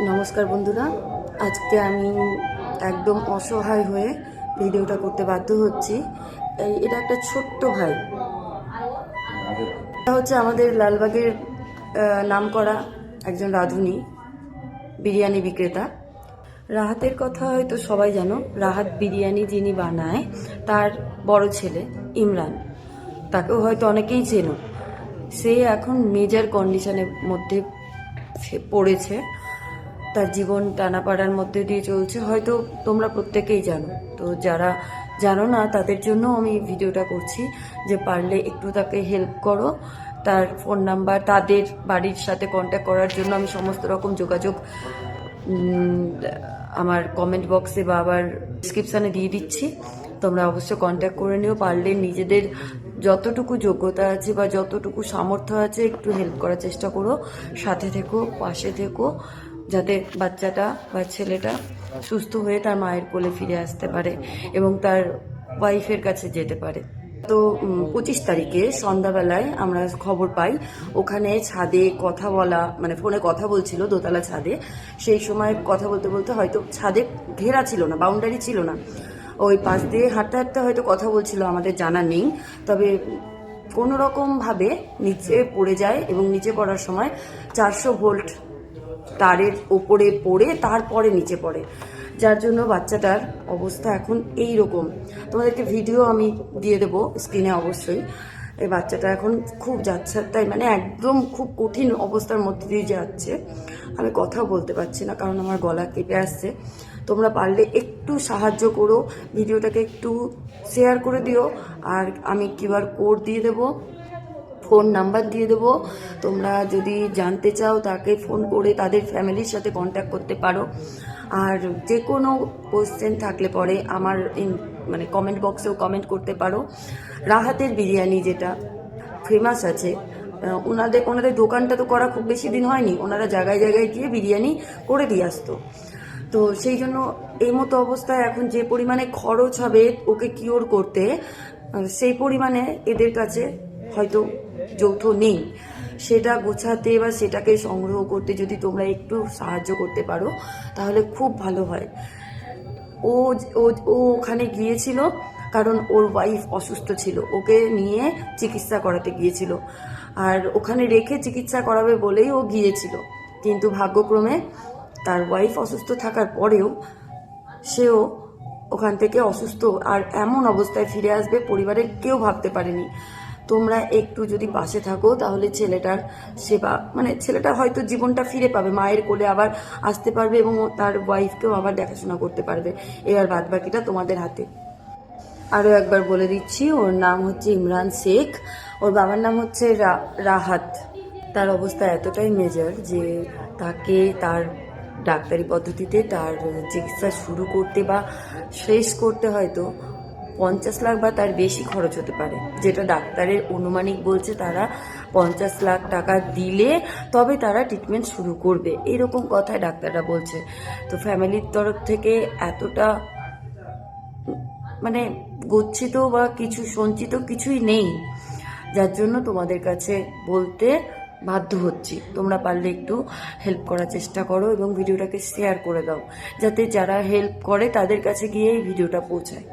নমস্কার বন্ধুরা। আজকে আমি একদম অসহায় হয়ে ভিডিওটা করতে বাধ্য হচ্ছি। এটা একটা ছোট্ট ভাই। এটা হচ্ছে আমাদের লালবাগের নাম করা একজন রাঁধুনি, বিরিয়ানি বিক্রেতা। রাহাতের কথা হয়তো সবাই জানো, রাহাত বিরিয়ানি যিনি বানায়, তার বড় ছেলে ইমরান। তাকেও হয়তো অনেকেই চেনো। সে এখন মেজার কন্ডিশনের মধ্যে পড়েছে। তার জীবন টানাপাড়ার মধ্যে দিয়ে চলছে। হয়তো তোমরা প্রত্যেকেই জানো। তো যারা জানো না, তাদের জন্য আমি ভিডিওটা করছি যে পারলে একটু তাকে হেল্প করো। তার ফোন নাম্বার তাদের বাড়ির সাথে কন্ট্যাক্ট করার জন্য আমি সমস্ত রকম যোগাযোগ আমার কমেন্ট বক্সে বা আবার ডিসক্রিপশানে দিয়ে দিচ্ছি। তোমরা অবশ্যই কন্ট্যাক্ট করে নিও। পারলে নিজেদের যতটুকু যোগ্যতা আছে বা যতটুকু সামর্থ্য আছে, একটু হেল্প করার চেষ্টা করো। সাথে থেকো, পাশে থেকো। যাতে বাচ্চাটা বা ছেলেটা সুস্থ হয়ে তার মায়ের কোলে ফিরে আসতে পারে এবং তার ওয়াইফের কাছে যেতে পারে। তো পঁচিশ তারিখে সন্ধ্যাবেলায় আমরা খবর পাই, ওখানে ছাদে কথা বলা মানে ফোনে কথা বলছিল দোতলা ছাদে। সেই সময় কথা বলতে বলতে হয়তো ছাদে ঘেরা ছিল না, বাউন্ডারি ছিল না। ওই পাশ দিয়ে হাঁটতে হাঁটতে হয়তো কথা বলছিল, আমাদের জানা নেই। তবে কোনো রকমভাবে নিচে পড়ে যায় এবং নিচে পড়ার সময় চারশো ভোল্ট তারের ওপরে পড়ে, তারপরে নিচে পড়ে। যার জন্য বাচ্চাটার অবস্থা এখন এই রকম তোমাদেরকে ভিডিও আমি দিয়ে দেবো স্ক্রিনে অবশ্যই। এই বাচ্চাটা এখন খুব যাচ্ছে, তাই মানে একদম খুব কঠিন অবস্থার মধ্যে দিয়ে যাচ্ছে। আমি কথা বলতে পারছি না, কারণ আমার গলা কেঁপে আসছে। তোমরা পারলে একটু সাহায্য করো ভিডিওটাকে একটু শেয়ার করে দিও। আর আমি কিউআর কোড দিয়ে দেবো। ফোন নাম্বার দিয়ে দেবো। তোমরা যদি জানতে চাও তাকে ফোন করে তাদের ফ্যামিলির সাথে কন্ট্যাক্ট করতে পারো। আর যে কোনো কোশ্চেন থাকলে পরে আমার মানে কমেন্ট বক্সেও কমেন্ট করতে পারো। রাহাতের বিরিয়ানি যেটা ফেমাস আছে ওনাদের ওনাদের দোকানটা তো করা খুব বেশি দিন হয়নি। ওনারা জায়গায় জায়গায় গিয়ে বিরিয়ানি করে দিয়ে আসতো। তো সেই জন্য এই মতো অবস্থায় এখন যে পরিমাণে খরচ হবে ওকে কিওর করতে সেই পরিমাণে এদের কাছে হয়তো যৌথ নেই। সেটা গোছাতে বা সেটাকে সংগ্রহ করতে যদি তোমরা একটু সাহায্য করতে পারো, তাহলে খুব ভালো হয়। ও ও ওখানে গিয়েছিল কারণ ওর ওয়াইফ অসুস্থ ছিল। ওকে নিয়ে চিকিৎসা করাতে গিয়েছিল। আর ওখানে রেখে চিকিৎসা করাবে বলেই ও গিয়েছিল। কিন্তু ভাগ্যক্রমে তার ওয়াইফ অসুস্থ থাকার পরেও সেও ওখান থেকে অসুস্থ। আর এমন অবস্থায় ফিরে আসবে, পরিবারের কেউ ভাবতে পারেনি। তোমরা একটু যদি পাশে থাকো, তাহলে ছেলেটার সেবা মানে ছেলেটা হয়তো জীবনটা ফিরে পাবে। মায়ের কোলে আবার আসতে পারবে এবং তার ওয়াইফকেও আবার দেখাশোনা করতে পারবে। এবার বাদ বাকিটা তোমাদের হাতে। আরও একবার বলে দিচ্ছি, ওর নাম হচ্ছে ইমরান শেখ। ওর বাবার নাম হচ্ছে রাহাত। তার অবস্থা এতটাই মেজর যে তাকে তার ডাক্তারি পদ্ধতিতে তার চিকিৎসা শুরু করতে বা শেষ করতে হয়তো পঞ্চাশ লাখ বা তার বেশি খরচ হতে পারে, যেটা ডাক্তারের অনুমানিক বলছে তারা পঞ্চাশ লাখ টাকা দিলে তবে তারা ট্রিটমেন্ট শুরু করবে। এরকম কথায় ডাক্তাররা বলছে। তো ফ্যামিলির তরফ থেকে এতটা মানে গচ্ছিত বা কিছু সঞ্চিত কিছুই নেই, যার জন্য তোমাদের কাছে বলতে বাধ্য হচ্ছি। তোমরা পারলে একটু হেল্প করার চেষ্টা করো এবং ভিডিওটাকে শেয়ার করে দাও, যাতে যারা হেল্প করে তাদের কাছে গিয়ে এই ভিডিওটা পৌঁছায়।